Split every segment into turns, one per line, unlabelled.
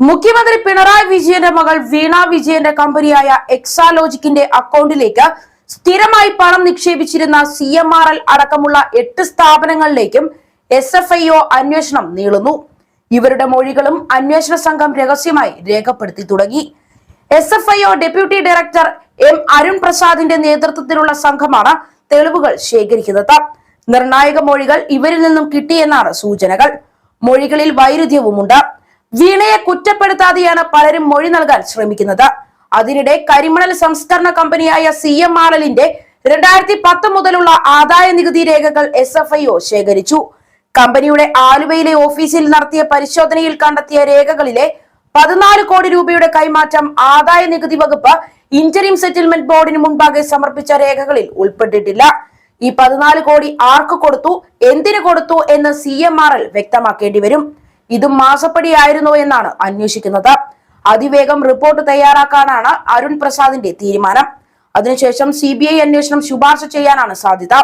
മുഖ്യമന്ത്രി പിണറായി വിജയന്റെ മകൾ വീണ വിജയന്റെ കമ്പനിയായ എക്സാലോജിക്കിന്റെ അക്കൗണ്ടിലേക്ക് സ്ഥിരമായി പണം നിക്ഷേപിച്ചിരുന്ന സി അടക്കമുള്ള എട്ട് സ്ഥാപനങ്ങളിലേക്കും എസ് എഫ് ഐ ഒ അന്വേഷണം നീളുന്നു. ഇവരുടെ മൊഴികളും അന്വേഷണ സംഘം രഹസ്യമായി രേഖപ്പെടുത്തി തുടങ്ങി. S F I O deputy director M Arun പ്രസാദിന്റെ നേതൃത്വത്തിലുള്ള സംഘമാണ് തെളിവുകൾ ശേഖരിക്കുന്നത്. നിർണായക മൊഴികൾ ഇവരിൽ നിന്നും കിട്ടിയെന്നാണ് സൂചനകൾ. മൊഴികളിൽ വൈരുദ്ധ്യവുമുണ്ട്. വീണയെ കുറ്റപ്പെടുത്താതെയാണ് പലരും മൊഴി നൽകാൻ ശ്രമിക്കുന്നത്. അതിനിടെ കരിമണൽ സംസ്കരണ കമ്പനിയായ സി എം ആർ എല്ലിന്റെ രണ്ടായിരത്തി പത്ത് മുതലുള്ള ആദായ നികുതി രേഖകൾ എസ് എഫ് ഐ ഒ ശേഖരിച്ചു. കമ്പനിയുടെ ആലുവയിലെ ഓഫീസിൽ നടത്തിയ പരിശോധനയിൽ കണ്ടെത്തിയ രേഖകളിലെ പതിനാല് കോടി രൂപയുടെ കൈമാറ്റം ആദായ നികുതി വകുപ്പ് ഇന്ററിം സെറ്റിൽമെന്റ് ബോർഡിന് മുൻപാകെ സമർപ്പിച്ച രേഖകളിൽ ഉൾപ്പെട്ടിട്ടില്ല. ഈ പതിനാല് കോടി ആർക്ക് കൊടുത്തു എന്തിനു കൊടുത്തു എന്ന് സി വ്യക്തമാക്കേണ്ടി വരും. ഇതും മാസപ്പടിയായിരുന്നോ എന്നാണ് അന്വേഷിക്കുന്നത്. അതിവേഗം റിപ്പോർട്ട് തയ്യാറാക്കാനാണ് അരുൺ പ്രസാദിന്റെ തീരുമാനം. അതിനുശേഷം സി ബി ഐ അന്വേഷണം ശുപാർശ ചെയ്യാനാണ് സാധ്യത.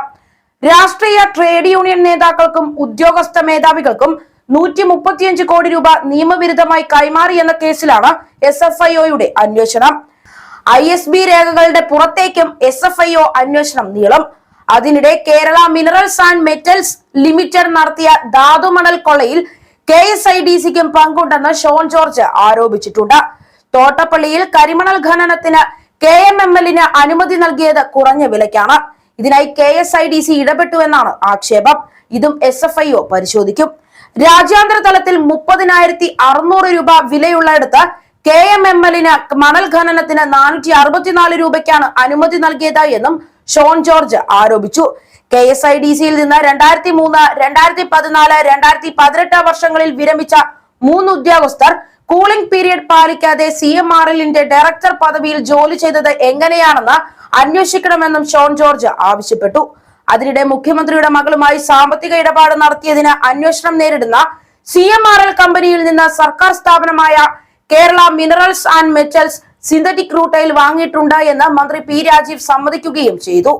രാഷ്ട്രീയ ട്രേഡ് യൂണിയൻ നേതാക്കൾക്കും ഉദ്യോഗസ്ഥ മേധാവികൾക്കും നൂറ്റി മുപ്പത്തിയഞ്ച് കോടി രൂപ നിയമവിരുദ്ധമായി കൈമാറി എന്ന കേസിലാണ് എസ് എഫ് ഐ ഒയുടെ അന്വേഷണം. ഐ എസ് ബി രേഖകളുടെ പുറത്തേക്കും എസ് എഫ് ഐ ഒ അന്വേഷണം നീളും. അതിനിടെ Kerala minerals and metals limited നടത്തിയ ധാതുമണൽ കൊള്ളയിൽ കെ എസ് ഐ ഡി സിക്കും പങ്കുണ്ടെന്ന് ഷോൺ ജോർജ് ആരോപിച്ചിട്ടുണ്ട്. തോട്ടപ്പള്ളിയിൽ കരിമണൽ ഖനനത്തിന് കെ എം എം എല്ലിന് അനുമതി നൽകിയത് കുറഞ്ഞ വിലയ്ക്കാണ്. ഇതിനായി K S I D C ഇടപെട്ടു എന്നാണ് ആക്ഷേപം. ഇതും എസ് എഫ് ഐ ഒ പരിശോധിക്കും. രാജ്യാന്തര തലത്തിൽ മുപ്പതിനായിരത്തി അറുന്നൂറ് രൂപ വിലയുള്ളയിടത്ത് കെ എം എം എല്ലിന് മണൽ ഖനനത്തിന് നാനൂറ്റി അറുപത്തിനാല് രൂപയ്ക്കാണ് അനുമതി നൽകിയത് എന്നും ഷോൺ ജോർജ് ആരോപിച്ചു. കെ എസ് ഐ ഡി സിയിൽ നിന്ന് രണ്ടായിരത്തി മൂന്ന് രണ്ടായിരത്തി പതിനാല് രണ്ടായിരത്തി പതിനെട്ട് വർഷങ്ങളിൽ വിരമിച്ച മൂന്ന് ഉദ്യോഗസ്ഥർ കൂളിംഗ് പീരിയഡ് പാലിക്കാതെ സി എം ആർ എല്ലിന്റെ ഡയറക്ടർ പദവിയിൽ ജോലി ചെയ്തത് എങ്ങനെയാണെന്ന് അന്വേഷിക്കണമെന്നും ഷോൺ ജോർജ് ആവശ്യപ്പെട്ടു. അതിനിടെ മുഖ്യമന്ത്രിയുടെ മകളുമായി സാമ്പത്തിക ഇടപാട് നടത്തിയതിന് അന്വേഷണം നേരിടുന്ന സി എം ആർ എൽ കമ്പനിയിൽ നിന്ന് സർക്കാർ സ്ഥാപനമായ Kerala minerals and metals synthetic റൂട്ടയിൽ വാങ്ങിയിട്ടുണ്ട് എന്ന് മന്ത്രി പി രാജീവ് സമ്മതിക്കുകയും ചെയ്തു.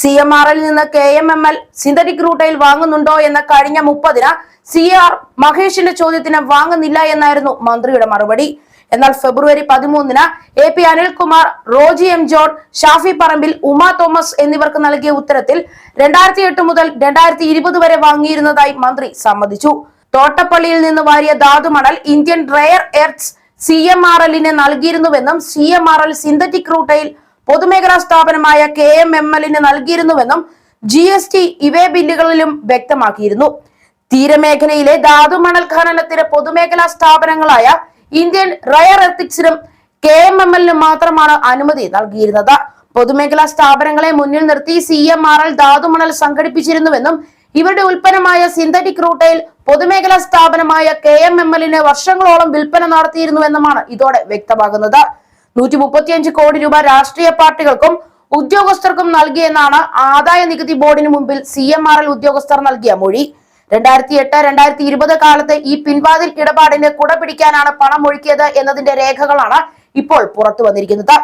സി എം ആർ എൽ നിന്ന് K M M L synthetic റൂട്ടയിൽ വാങ്ങുന്നുണ്ടോ എന്ന കഴിഞ്ഞ മുപ്പതിന് സി ആർ മഹേഷിന്റെ ചോദ്യത്തിന് വാങ്ങുന്നില്ല എന്നായിരുന്നു മന്ത്രിയുടെ മറുപടി. എന്നാൽ ഫെബ്രുവരി പതിമൂന്നിന് A P Anilkumar Roji M John Shafi Parambil Uma Thomas എന്നിവർക്ക് നൽകിയ ഉത്തരത്തിൽ രണ്ടായിരത്തി എട്ട് മുതൽ രണ്ടായിരത്തി ഇരുപത് വരെ വാങ്ങിയിരുന്നതായി മന്ത്രി സമ്മതിച്ചു. തോട്ടപ്പള്ളിയിൽ നിന്ന് വാരിയ ധാതുമണൽ Indian rare earths C M R എല്ലിന് നൽകിയിരുന്നുവെന്നും C M R L synthetic റൂട്ടയിൽ പൊതുമേഖലാ സ്ഥാപനമായ കെ എം എം എല്ലിന് നൽകിയിരുന്നുവെന്നും G S T e way ബില്ലുകളിലും വ്യക്തമാക്കിയിരുന്നു. തീരമേഖലയിലെ ധാതുമണൽ ഖനനത്തിന് പൊതുമേഖലാ സ്ഥാപനങ്ങളായ ഇന്ത്യൻ റയർ എത്തിക്സിനും കെ എം എം എല്ലിനും മാത്രമാണ് അനുമതി നൽകിയിരുന്നത്. പൊതുമേഖലാ സ്ഥാപനങ്ങളെ മുന്നിൽ നിർത്തി സി എം ആർ എൽ ധാതുമണൽ സംഘടിപ്പിച്ചിരുന്നുവെന്നും ഇവരുടെ ഉൽപ്പന്നമായ സിന്തറ്റിക് റൂട്ടയിൽ പൊതുമേഖലാ സ്ഥാപനമായ കെ എം എം എല്ലിന് വർഷങ്ങളോളം വിൽപ്പന നടത്തിയിരുന്നുവെന്നുമാണ് ഇതോടെ വ്യക്തമാകുന്നത്. നൂറ്റി മുപ്പത്തിയഞ്ച് കോടി രൂപ രാഷ്ട്രീയ പാർട്ടികൾക്കും ഉദ്യോഗസ്ഥർക്കും നൽകിയെന്നാണ് ആദായ നികുതി ബോർഡിന് മുമ്പിൽ സി എം ആർ എൽ ഉദ്യോഗസ്ഥർ നൽകിയ മൊഴി. രണ്ടായിരത്തി എട്ട് രണ്ടായിരത്തി ഇരുപത് കാലത്ത് ഈ പിൻവാതിൽ ഇടപാടിന് കുട പിടിക്കാനാണ് പണം ഒഴുക്കിയത് എന്നതിന്റെ രേഖകളാണ് ഇപ്പോൾ പുറത്തു വന്നിരിക്കുന്നത്